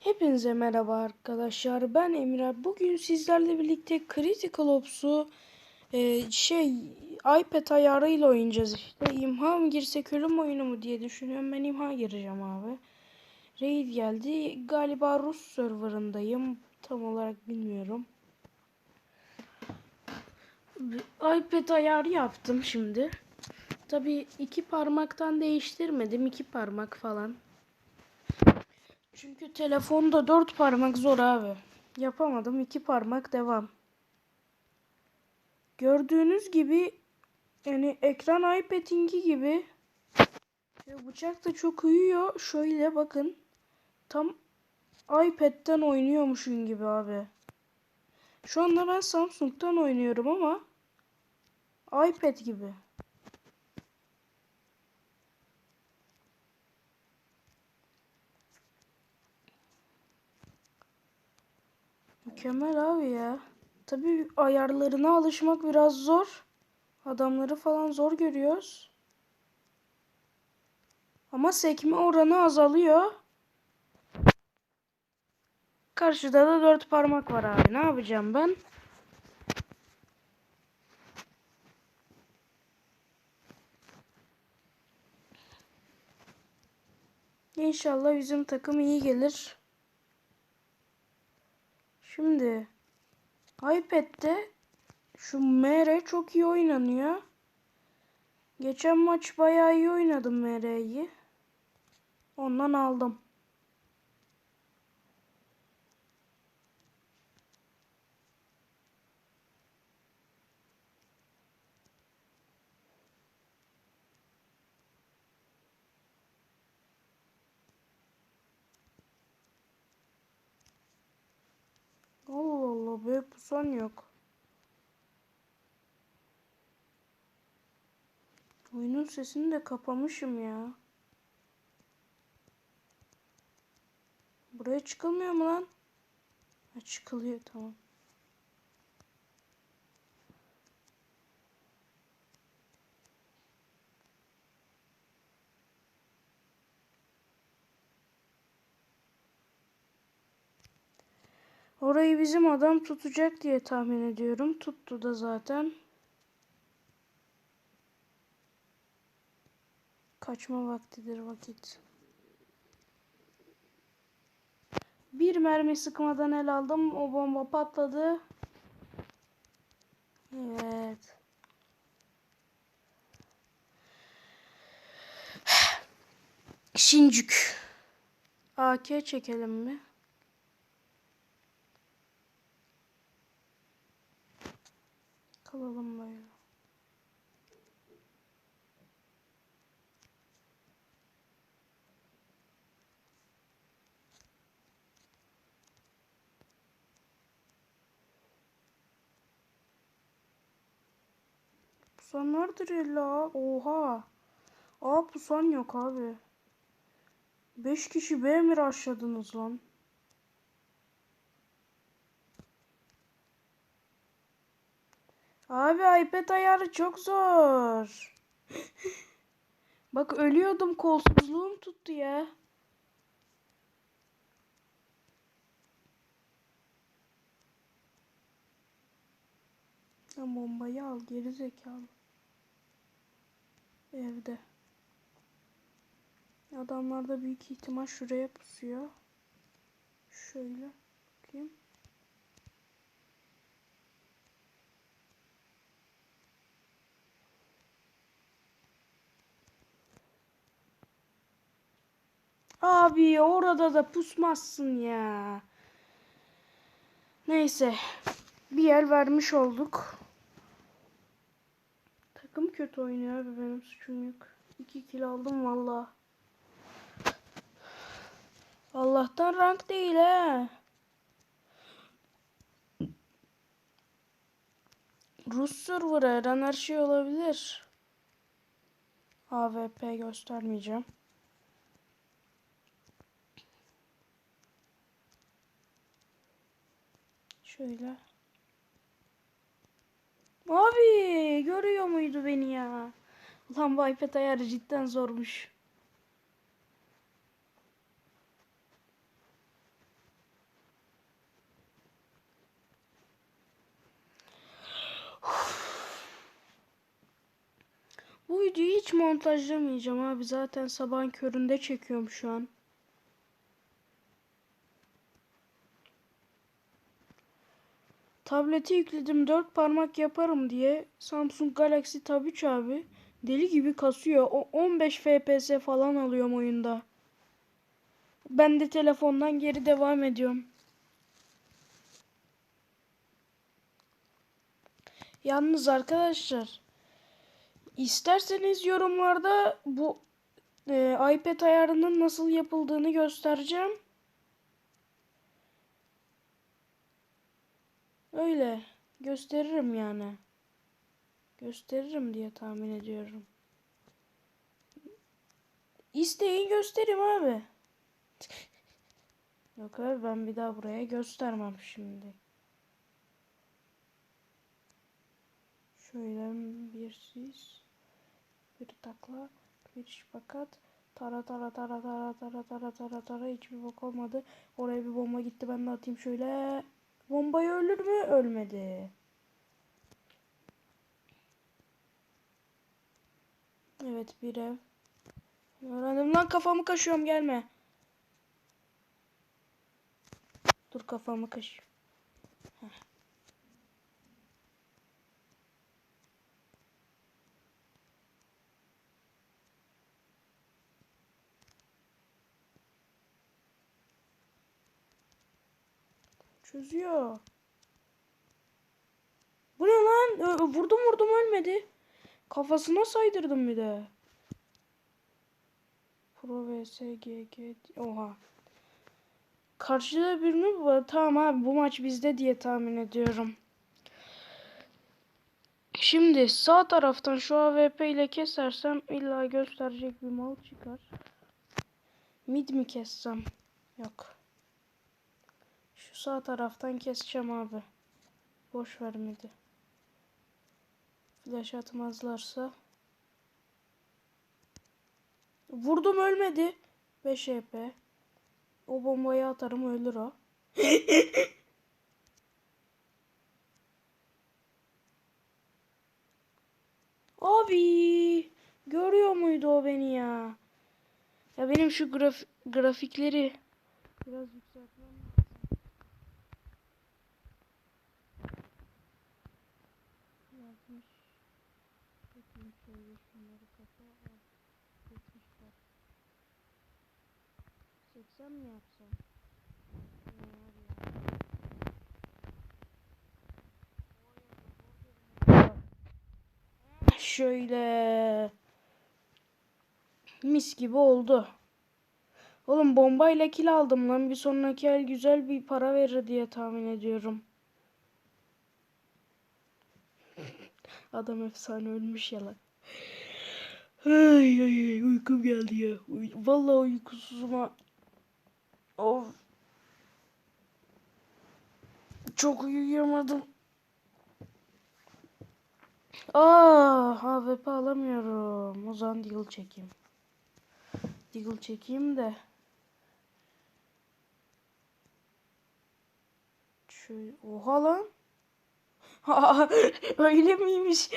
Hepinize merhaba arkadaşlar. Ben Emre. Bugün sizlerle birlikte Critical Ops'u e, şey iPad ayarıyla oynayacağız işte. İmha mı girsek ölüm oyunu mu diye düşünüyorum. Ben imha gireceğim abi. Raid geldi. Galiba Rus serverındayım. Tam olarak bilmiyorum. iPad ayarı yaptım şimdi. Tabi iki parmaktan değiştirmedim. iki parmak falan. Çünkü telefonda dört parmak zor abi. Yapamadım. iki parmak devam. Gördüğünüz gibi yani ekran iPad'inki gibi Ve bıçak da çok uyuyor. Şöyle bakın. Tam iPad'den oynuyormuşum gibi abi. Şu anda ben Samsung'dan oynuyorum ama iPad gibi. Mükemmel abi ya. Tabii ayarlarına alışmak biraz zor. Adamları falan zor görüyoruz. Ama sekme oranı azalıyor. Karşıda da dört parmak var abi. Ne yapacağım ben? İnşallah bizim takım iyi gelir. Şimdi iPad'de şu MR çok iyi oynanıyor. Geçen maç bayağı iyi oynadım MR'yi. Ondan aldım. Allah Böyle pusan yok. Oyunun sesini de kapamışım ya. Buraya çıkılmıyor mu lan? Ha, çıkılıyor tamam. Orayı bizim adam tutacak diye tahmin ediyorum. Tuttu da zaten. Kaçma vaktidir vakit. Bir mermi sıkmadan el aldım. O bomba patladı. Evet. Şincük. AK çekelim mi? Kalalım böyle. Pusan vardır illa. Oha. Aa pusan yok abi. 5 kişi B mi aşladınız lan? Abi iPad ayarı çok zor. Bak ölüyordum kolsuzluğum tuttu ya. Sen bombayı al geri zekalı. Evde. Adamlar da büyük ihtimal şuraya pusuyor. Şöyle bakayım. Abi orada da pusmazsın ya. Neyse. Bir yer vermiş olduk. Takım kötü oynuyor abi benim suçum yok. 2 kill aldım valla. Allah'tan rank değil he. Rus serverı her an her şey olabilir. AWP göstermeyeceğim. Şöyle. Abi görüyor muydu beni ya? Ulan bu iPad ayarı cidden zormuş. Bu videoyu hiç montajlamayacağım abi. Zaten sabahın köründe çekiyorum şu an. Tableti yükledim 4 parmak yaparım diye. Samsung Galaxy Tab 3 abi. Deli gibi kasıyor. O 15 FPS falan alıyorum oyunda. Ben de telefondan geri devam ediyorum. Yalnız arkadaşlar isterseniz yorumlarda bu e, iPad ayarının nasıl yapıldığını göstereceğim. Öyle gösteririm yani. Gösteririm diye tahmin ediyorum. İsteyin göstereyim abi. Yok abi ben bir daha buraya göstermem şimdi. Şöyle bir sis, bir takla, bir şipakat. Tara tara tara tara tara tara tara tara hiçbir bok olmadı. Oraya bir bomba gitti ben de atayım şöyle. Bombayı ölür mü? Ölmedi. Evet bir ev. Öğrendim lan kafamı kaşıyorum gelme. Dur kafamı kaşıyorum. Çözüyor. Bu ne lan? Vurdum vurdum ölmedi. Kafasına saydırdım bir de. Pro vs GG. Oha. Karşıda birini var. Tamam abi bu maç bizde diye tahmin ediyorum. Şimdi sağ taraftan şu AWP ile kesersem illa gösterecek bir mal çıkar. Mid mi kessem? Yok. Sağ taraftan keseceğim abi. Boş ver midi. Flash atmazlarsa. Vurdum ölmedi. 5 EP. O bombayı atarım ölür o. Abi görüyor muydu o beni ya? Ya benim şu graf grafikleri biraz yükseltmem lazım. Yazmış. Bakayım şöyle şunları kapa. al. 70 var. 80 mi yapsam? Ne var ya? Şöyle. Mis gibi oldu. Oğlum bombayla kill aldım lan. Bir sonraki el güzel bir para verir diye tahmin ediyorum. Adam efsane ölmüş ya lan. Ay ay ay uykum geldi ya. Uy Vallahi uykusuzuma. Of. Çok uyuyamadım. Aa, AWP alamıyorum. O zaman Deagle çekeyim. Deagle çekeyim de. Şöyle, oha lan. Öyle miymiş?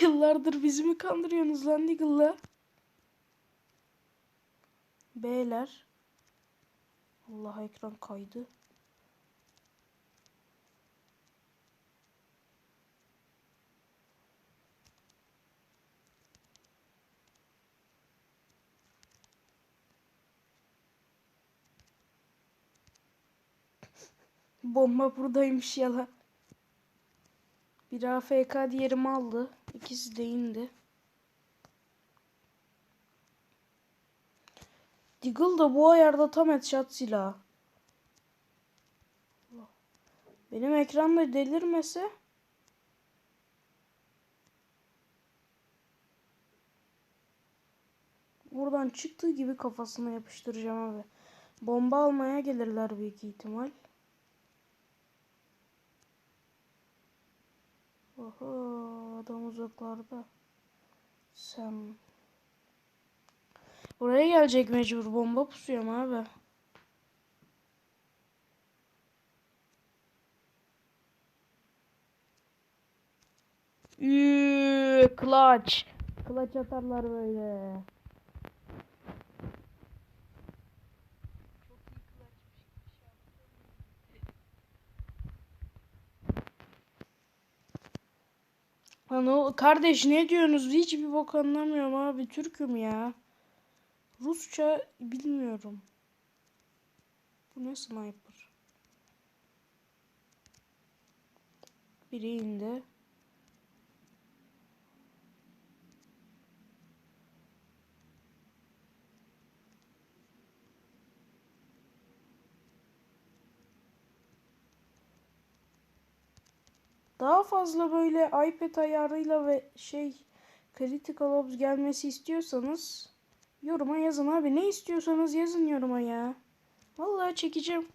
Yıllardır bizi mi kandırıyorsunuz lan Deagle'la? Beyler. Allah ekran kaydı. Bomba buradaymış yala. Bir AFK diğerimi aldı. İkisi de indi. Deagle da bu ayarda tam headshot. Allah. Benim ekranda delirmese buradan çıktığı gibi kafasına yapıştıracağım abi. Bomba almaya gelirler büyük ihtimal. Oho adam uzaklarda. Sen Buraya gelecek mecbur bomba pusuyorum abi. Üüüü, clutch. Kılaç atarlar böyle. Lan kardeş ne diyorsunuz? Hiçbir bok anlamıyorum abi. Türk'üm ya. Rusça bilmiyorum. Bu ne sniper? Biri indi. Daha fazla böyle iPad ayarıyla ve şey Critical Ops gelmesi istiyorsanız yoruma yazın abi. Ne istiyorsanız yazın yoruma ya. Vallahi çekeceğim.